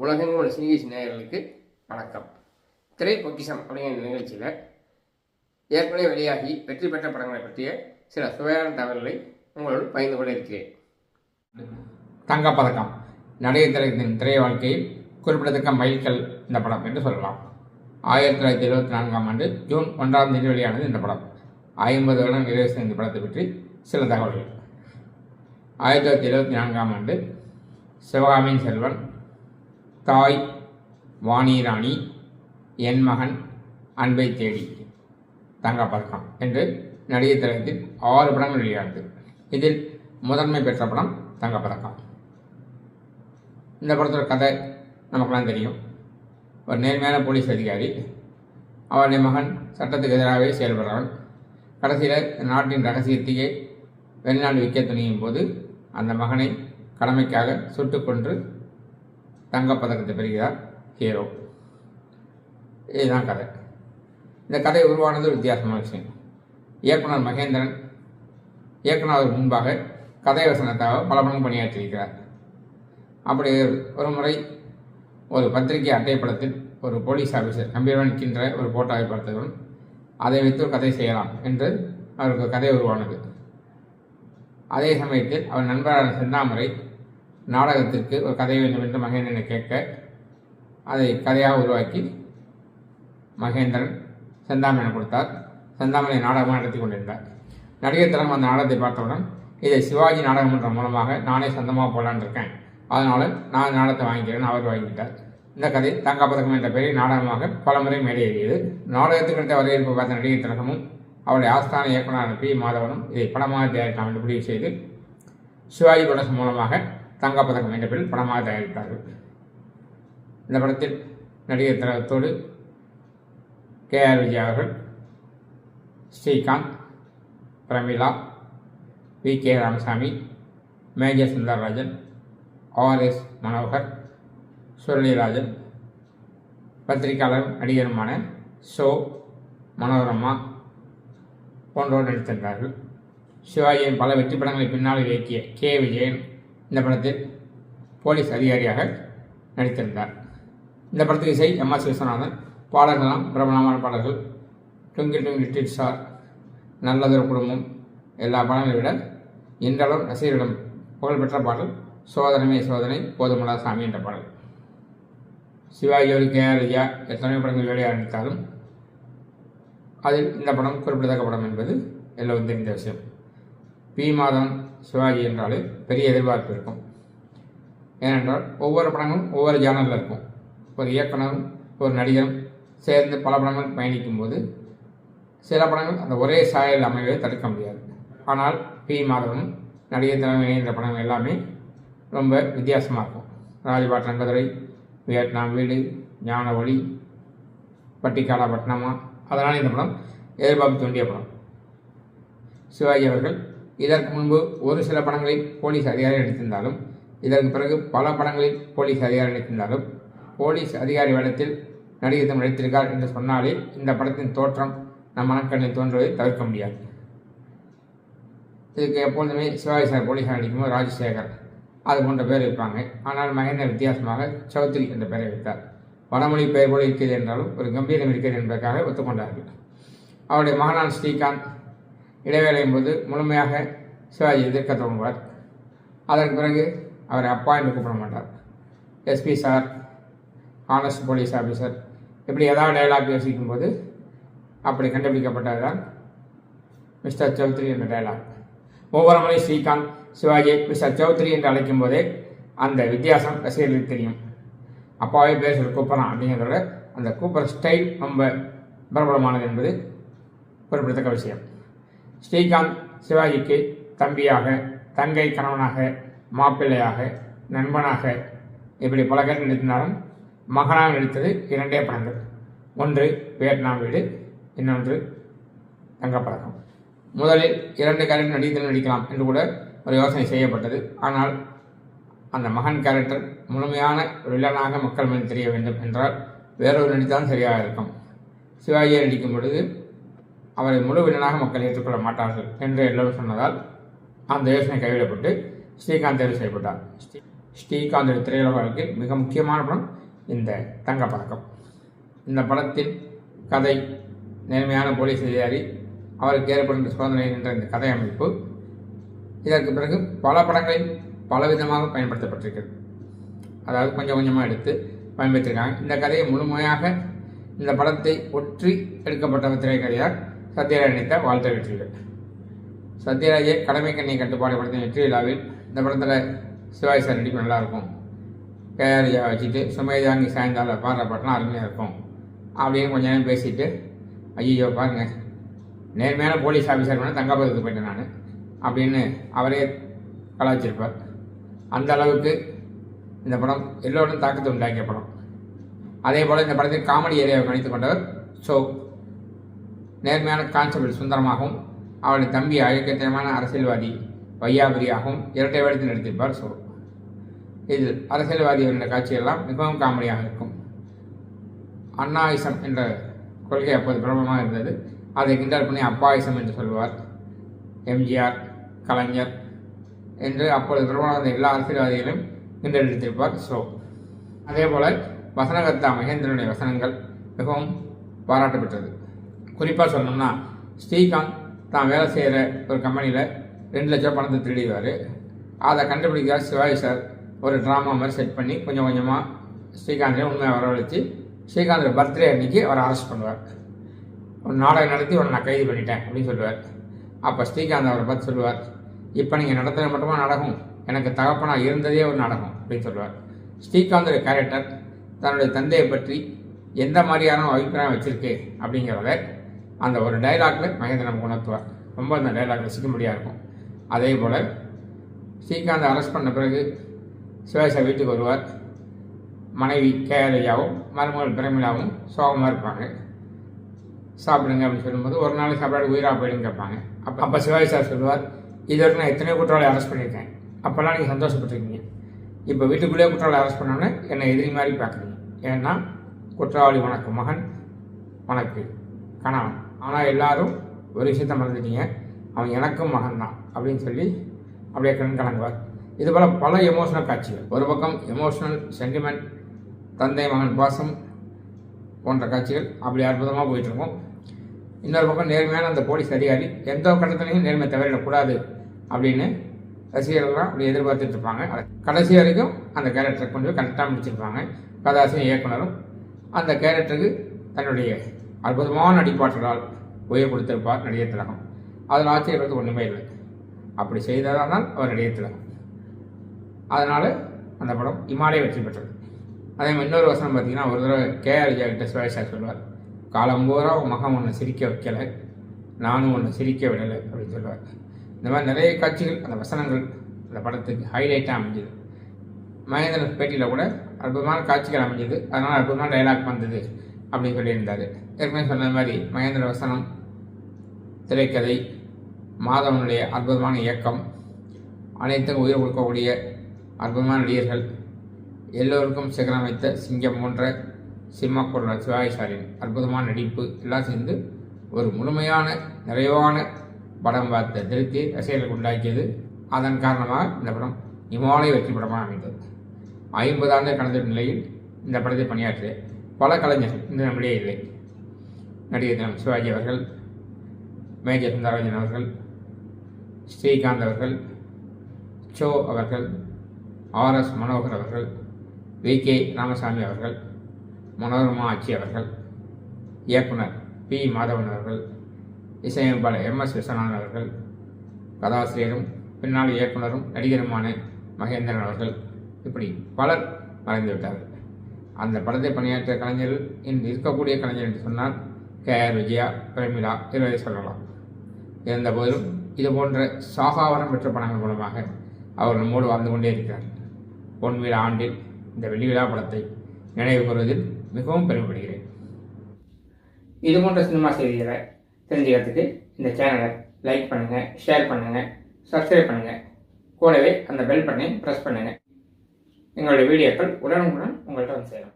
உலகெங்கும் உள்ள சினிகேசி நேயர்களுக்கு வணக்கம். திரை பொக்கிஷம் அப்படிங்கிற நிகழ்ச்சியில் ஏற்கனவே வெளியாகி வெற்றி பெற்ற படங்களை பற்றிய சில சுவையான தகவல்களை உங்களோடு பகிர்ந்து கொள்ள இருக்கிறேன். தங்கப்பதக்கம். நடிகர் திரையத்தின் திரை வாழ்க்கையில் குறிப்பிடத்தக்க மைல்கல் இந்த படம் என்று சொல்லலாம். ஆயிரத்தி தொள்ளாயிரத்தி எழுபத்தி நான்காம் ஆண்டு ஜூன் ஒன்றாம் தேதி வெளியானது இந்த படம். ஐம்பது வருடம் நிறைவு செய்த இந்த படத்தை பற்றி சில தகவல்கள். ஆயிரத்தி தொள்ளாயிரத்தி எழுபத்தி நான்காம் ஆண்டு சிவகாமியின் செல்வன் தாய் வாணிராணி என் மகன் அன்பை தேடி தங்கப்பதக்கம் என்று நடிகர் திரையத்தில் ஆறு படங்கள் வெளியானது. இதில் முதன்மை பெற்ற படம் தங்கப்பதக்கம் இந்த படத்தோட கதை நமக்கெல்லாம் தெரியும். ஒரு நேர்மையான போலீஸ் அதிகாரி அவருடைய மகன் சட்டத்துக்கு எதிராகவே செயல்படுறவன். கடைசியில் நாட்டின் ரகசியத்தையே வெளிநாடு விற்க துணியும் போது அந்த மகனை கடமைக்காக சுட்டுக்கொன்று தங்கப்பதக்கத்தை பெறுகிறார் ஹீரோ. இதுதான் கதை. இந்த கதை உருவானது வித்தியாசமான விஷயம். இயக்குனர் மகேந்திரன் இயக்குனர் முன்பாக கதை வசனத்தாக பல மடங்கு பணியாற்றியிருக்கிறார். அப்படி ஒரு முறை ஒரு பத்திரிகை அட்டைப்படத்தில் ஒரு போலீஸ் ஆஃபீஸர் கம்பீரமாக நிற்கின்ற ஒரு போட்டோவை பார்த்ததுடன் அதை வைத்து ஒரு கதை செய்யலாம் என்று அவருக்கு கதை உருவானது. அதே சமயத்தில் அவர் நண்பரான செந்தாமரை நாடகத்திற்கு ஒரு கதை வேண்டும் என்று மகேந்திரனை கேட்க அதை கதையாக உருவாக்கி மகேந்திரன் செந்தாமனை கொடுத்தார். செந்தாமனை நாடகமாக நடத்தி கொண்டிருந்தார். நடிகர் தரம் அந்த நாடகத்தை பார்த்தவுடன் இதை சிவாஜி நாடகமன்றம் மூலமாக நானே சொந்தமாக போகலான் இருக்கேன். அதனால் நான் நாடகத்தை வாங்கிக்கிறேன்னு அவர் வாங்கிட்டார் இந்த கதை தங்கப்பதக்கம் என்ற பெரிய நாடகமாக பலமுறை மேலேறியது நாடகத்துக்கு எடுத்த வரவேற்பு பார்த்த நடிகர் திலகமும் அவருடைய ஆஸ்தான இயக்குநரான பி. மாதவனும் இதை படமாக தயாரிக்கலாம் என்று முடிவு செய்து சிவாஜி படம் மூலமாக தங்கப்பதக்கம் என்ற பெயரில் படமாக தயாரித்தார்கள். இந்த படத்தில் நடிகர் திலகத்தோடு கே ஆர் விஜய் அவர்கள் Srikanth Pramila V K Ramasamy major Sundararajan RS Manohar Surulirajan பத்திரிகையாளரும் நடிகருமான ஷோ மனோரமா போன்றோர் நடித்திருந்தார்கள். சிவாஜியின் பல வெற்றி படங்களை பின்னால் இயக்கிய கே விஜயன் இந்த படத்தில் போலீஸ் அதிகாரியாக நடித்திருந்தார். இந்த படத்துக்கு இசை எம் ஆர் விஸ்வநாதன் பாடல்கள்லாம் பிரபலமான பாடல்கள். டுங்கில் டுங்கில் லிட்டில் ஸ்டார் நல்லதொரு குடும்பம் எல்லா படங்களை விட இன்றளவும் ரசிகர்களிடம் புகழ்பெற்ற பாடல் சோதனமே சோதனை போதுமலா சாமி என்ற பாடல். சிவாஜியோடு கே ஆர் ஐயா எத்தனை படங்கள் விளையாடித்தாலும் அதில் இந்த படம் குறிப்பிடத்தக்க படம் என்பது எல்லோரும் தெரிந்த விஷயம். பி மாதம் சிவாஜி என்றாலே பெரிய எதிர்பார்ப்பு இருக்கும். ஏனென்றால் ஒவ்வொரு படங்களும் ஒவ்வொரு ஜானரில் இருக்கும். ஒரு இயக்குனரும் ஒரு நடிகரும் சேர்ந்து பல படங்கள் பயணிக்கும் போது சில படங்கள் அந்த ஒரே சாயல் அமைவதை தடுக்க முடியாது. ஆனால் பி. மாதவனும் நடிகர் தலைமை இணைந்த படங்கள் எல்லாமே ரொம்ப வித்தியாசமாக இருக்கும். ராஜபாட் ரங்கதுரை வியட்நாம் வீடு ஞான ஒளி பட்டிக்காலா பட்டினமா அதனால் இந்த படம் எதிர்பார்ப்பு தோண்டிய படம். சிவாஜி அவர்கள் இதற்கு முன்பு ஒரு சில படங்களில் போலீஸ் அதிகாரி நடித்திருந்தாலும் இதற்கு பிறகு பல படங்களில் போலீஸ் அதிகாரி நடித்திருந்தாலும் போலீஸ் அதிகாரி வேடத்தில் நடிகர் நடித்திருக்கார் என்று சொன்னாலே இந்த படத்தின் தோற்றம் நம் மனக்கண்ணில் தோன்றுவதை தவிர்க்க முடியாது. இதுக்கு எப்பொழுதுமே சிவாஜி சார் போலீஸாக நடிக்கும்போது ராஜசேகர் அது போன்ற பேர் வைப்பாங்க. ஆனால் மகேந்திர வித்தியாசமாக சௌத்ரி என்ற பெயரை வைத்தார். வடமொழி பெயர் போல இருக்கிறது என்றாலும் ஒரு கம்பீரம் இருக்கிறது என்பதற்காக ஒத்துக்கொண்டார்கள். அவருடைய மகனான் ஸ்ரீகாந்த் இடைவேளையின் போது முழுமையாக சிவாஜி எதிர்க்க தொடங்குவார் அதற்கு பிறகு அவரை அப்பா என்று கூப்பிட மாட்டார். SP sir honest police officer இப்படி ஏதாவது டைலாக் யோசிக்கும் போது அப்படி கண்டுபிடிக்கப்பட்டதுதான் மிஸ்டர் சௌத்ரி என்ற டைலாக் ஒவ்வொரு முறை ஸ்ரீகாந்த் சிவாஜி மிஸ்டர் சௌத்ரி என்று அழைக்கும் போதே அந்த வித்தியாசம் ரசிகர்களுக்கு தெரியும். அப்பாவே பேர் சொல்லி கூப்பிட்றான் அப்படிங்கிறத அந்த கூப்பிட்ற ஸ்டைல் ரொம்ப பிரபலமானது என்பது குறிப்பிடத்தக்க விஷயம். ஸ்ரீகாந்த் சிவாஜிக்கு தம்பியாக தங்கை கணவனாக மாப்பிள்ளையாக நண்பனாக இப்படி பல பேர் மகனாக நடித்தது இரண்டே படங்கள். ஒன்று வியட்நாம் வீடு இன்னொன்று தங்கப்பழக்கம். முதலில் இரண்டு கேரக்டர் நடித்தல் நடிக்கலாம் என்று கூட ஒரு யோசனை செய்யப்பட்டது. ஆனால் அந்த மகன் கேரக்டர் முழுமையான வில்லனாக மக்கள் மேல் தெரிய வேண்டும் என்றால் வேறொரு நடித்தான் சரியாக இருக்கும். சிவாஜியை நடிக்கும் பொழுது அவரை முழு வில்லனாக மக்கள் ஏற்றுக்கொள்ள மாட்டார்கள் என்று எல்லோரும் சொன்னதால் அந்த யோசனை கைவிடப்பட்டு ஸ்ரீகாந்த் தேர்வு செய்யப்பட்டார். ஸ்ரீகாந்த் திரையுலக வாழ்க்கையில் மிக முக்கியமான படம் இந்த தங்க பழக்கம் இந்த படத்தின் கதை நேர்மையான போலீஸ் அதிகாரி அவருக்கு ஏற்படுகின்ற சோதனை என்ற இந்த கதை அமைப்பு இதற்கு பிறகு பல படங்களில் பலவிதமாக பயன்படுத்தப்பட்டிருக்கிறது. அதாவது கொஞ்சம் கொஞ்சமாக எடுத்து பயன்படுத்தியிருக்காங்க. இந்த கதையை முழுமையாக இந்த படத்தை ஒற்றி எடுக்கப்பட்ட திரைக்கதையார் சத்யராஜ் நடித்த வாழ்த்த வெற்றிகள் சத்யராஜே கடமை கண்ணை கட்டுப்பாடு படத்தின் வெற்றி விழாவில் இந்த படத்தில் சிவாஜி சார் நடிப்பு நல்லாயிருக்கும். கேஆர்ஜா வச்சுட்டு சுமேதாங்கி சாயந்தால பாடுற பாட்டெலாம் அருமையாக இருக்கும். அப்படின்னு கொஞ்ச நேரம் பேசிட்டு ஐயோ பாருங்க. நேர்மையான போலீஸ் ஆஃபீஸர் வேணால் தங்கப்பதத்துக்கு போயிட்டேன் நான் அப்படின்னு அவரே கலாச்சிருப்பார் அந்த அளவுக்கு இந்த படம் எல்லோரும் தாக்கத்தை உண்டாக்கிய படம். அதே போல் இந்த படத்தில் காமெடி ஏரியாவை கணித்து கொண்டவர் ஸோ நேர்மையான கான்ஸ்டபிள் சுந்தரமாகவும் அவருடைய தம்பி அழக்கத்தனமான அரசியல்வாதி வையாபுரியாகவும் இரட்டை வேடத்தில் நடித்திருப்பார் ஸோ இதில் அரசியல்வாதி என்ற காட்சியெல்லாம் மிகவும் காமெடியாக இருக்கும். அண்ணாயிசம் என்ற கொள்கை அப்போது பிரபலமாக இருந்தது. அதை கிண்டல் பண்ணி அப்பாயிசம் என்று சொல்வார் எம்ஜிஆர் கலைஞர் என்று அப்பொழுது பிரபலமாக இருந்த எல்லா அரசியல்வாதிகளையும் கிண்டலடித்திருப்பார் எடுத்திருப்பார் ஸோ அதே போல் வசனகர்த்தா மகேந்திரனுடைய வசனங்கள் மிகவும் பாராட்டு பெற்றது குறிப்பாக சொல்லணும்னா ஸ்ரீகாந்த் தான் வேலை செய்கிற ஒரு கம்பெனியில் ரெண்டு லட்சம் பணத்தை திருடிவார் அதை கண்டுபிடிக்கிறார் சிவாஜி சார் ஒரு ட்ராமா மாதிரி செட் பண்ணி கொஞ்சம் கொஞ்சமாக ஸ்ரீகாந்தையும் உண்மையை வரவழைச்சு ஸ்ரீகாந்தோட பர்த்டே அன்னைக்கு அவரை அரெஸ்ட் பண்ணுவார். ஒரு நாடகம் நடத்தி உன்னை நான் கைது பண்ணிட்டேன் அப்படின்னு சொல்லுவார். அப்போ ஸ்ரீகாந்த் அவரை பார்த்து சொல்லுவார் இப்போ நீங்கள் நடத்துகிற மட்டுமா நாடகம்? எனக்கு தகப்பனாக இருந்ததே ஒரு நாடகம் அப்படின்னு சொல்லுவார். ஸ்ரீகாந்தோட கேரக்டர் தன்னுடைய தந்தையை பற்றி எந்த மாதிரியான அபிப்பிராயம் வச்சுருக்கு அப்படிங்கிறத அந்த ஒரு டைலாக்ல மகேந்திரன் உணர்த்துவார். ரொம்ப அந்த டைலாக் ரசிக்கும்படியாக இருக்கும். அதே போல் ஸ்ரீகாந்த் அரெஸ்ட் பண்ண பிறகு சுரேஷா வீட்டுக்கு வருவார். மனைவி கேஆர்ஐயாவும் மருமகள் பிரமிளாவும் சோகமாக இருப்பாங்க. சாப்பிடுங்க அப்படின்னு சொல்லும்போது ஒரு நாள் சாப்பாடு உயிராக போயிடுன்னு கேட்பாங்க. அப்போ அப்போ சிவாஜி சார் சொல்லுவார் இது வரைக்கும் நான் எத்தனையோ குற்றவாளி அரெஸ்ட் பண்ணியிருக்கேன். அப்போல்லாம் நீங்கள் சந்தோஷப்பட்டிருக்கீங்க. இப்போ வீட்டுக்குள்ளேயே குற்றவாளி அரெஸ்ட் பண்ணோன்னே என்னை எதிரி மாதிரி பார்க்குறீங்க ஏன்னா குற்றவாளி உனக்கு மகன் உனக்கு கணவன். ஆனால் எல்லாரும் ஒரு விஷயத்த மறந்துட்டீங்க. அவன் எனக்கும் மகன் தான் அப்படின்னு சொல்லி அப்படியே கண் கலங்குவார். இது போல் பல எமோஷனல் காட்சிகள். ஒரு பக்கம் எமோஷனல் சென்டிமெண்ட் தந்தை மகன் பாசம் போன்ற காட்சிகள் அப்படி அற்புதமாக போயிட்டுருக்கும். இன்னொரு பக்கம் நேர்மையான அந்த போலீஸ் அதிகாரி எந்த கட்டத்துலையும் நேர்மை தவறிடக்கூடாது அப்படின்னு ரசிகர்கள்லாம் அப்படி எதிர்பார்த்துட்டு இருப்பாங்க. கடைசி வரைக்கும் அந்த கேரக்டரை கொண்டு போய் கரெக்டாக முடிச்சிருப்பாங்க. கதாசிரியர் இயக்குனரும் அந்த கேரக்டருக்கு தன்னுடைய அற்புதமான நடிப்பாற்றலால் உயர் கொடுத்திருப்பார் நடிகர் திலகம். அதில் ஆச்சரியப்படுறது ஒன்றுமே இல்லை. அப்படி செய்ததால் தான் அவர் நடிகர் திலகம். அதனால் அந்த படம் இமாலய வெற்றி பெற்றது. அதே மாதிரி இன்னொரு வசனம் பார்த்தீங்கன்னா ஒரு தடவை கேஆர் விஜயா கிட்ட சுரேஷா சொல்லுவார் காலம்பூரா உன் மகன் ஒன்று சிரிக்க வைக்கலை நானும் ஒன்று சிரிக்க விடலை அப்படின்னு சொல்லுவார் இந்த மாதிரி நிறைய காட்சிகள் அந்த வசனங்கள் அந்த படத்துக்கு ஹைலைட்டாக அமைஞ்சது. மகேந்திரன் பேட்டியில் கூட அற்புதமான காட்சிகள் அமைஞ்சது. அதனால் அற்புதமான டைலாக் வந்தது. அப்படின்னு சொல்லியிருந்தார். ஏற்கனவே சொன்ன மாதிரி மகேந்திர வசனம் திரைக்கதை மாதவனுடைய அற்புதமான இயக்கம் அனைத்துக்கும் உயிர் கொடுக்கக்கூடிய அற்புதமான நடிகர்கள் எல்லோருக்கும் சிகரம் வைத்த சிங்கம் போன்ற சிம்மக்குரல் சிவாஜி சாரின் அற்புதமான நடிப்பு எல்லாம் சேர்ந்து ஒரு முழுமையான நிறைவான படம் பார்த்த திருப்தி ரசிகர்களுக்கு உண்டாக்கியது. அதன் காரணமாக இந்த படம் இமாலய வெற்றி படமாக அமைந்தது. ஐம்பது ஆண்டு கடந்த நிலையில் இந்த படத்தை பணியாற்றிய பல கலைஞர்கள். இந்த நம்மிடையே இல்லை. நடிகர் தினம் சிவாஜி அவர்கள் மேஜர் சுந்தரராஜன் அவர்கள் ஸ்ரீகாந்த் அவர்கள் சோ அவர்கள் ஆர்எஸ் மனோகர் அவர்கள் வி கே ராமசாமி அவர்கள் மனோரமா ஆட்சி அவர்கள் இயக்குனர் பி மாதவன் அவர்கள் இசையமைப்பாளர் எம் எஸ் விஸ்வநாதன் அவர்கள் கதாசிரியரும் பின்னால் இயக்குனரும் நடிகருமான மகேந்திரன் அவர்கள் இப்படி பலர் மறைந்து விட்டார்கள் அந்த படத்தை பணியாற்றிய கலைஞர்கள் இன்று இருக்கக்கூடிய கலைஞர் என்று சொன்னால் கே. ஆர். விஜயா பிரமிளா இருவரை சொல்லலாம் இருந்தபோதிலும் இது போன்ற சாகாவரம் பெற்ற படங்கள் மூலமாக அவர் நம்மோடு வாழ்ந்து கொண்டே இருக்கிறார். பொன் விழா ஆண்டில் இந்த வெள்ளி விழா படத்தை நினைவு கூறுவதில் மிகவும் பெருமைப்படுகிறேன். இது போன்ற சினிமா செய்திகளை தெரிஞ்சுக்கிறதுக்கு இந்த சேனலை லைக் பண்ணுங்கள் ஷேர் பண்ணுங்கள் சப்ஸ்கிரைப் பண்ணுங்கள் கூடவே அந்த பெல் பட்டனை ப்ரெஸ் பண்ணுங்கள் எங்களுடைய வீடியோக்கள் உடனுக்குடன் உங்கள்கிட்ட வந்து சேரும்.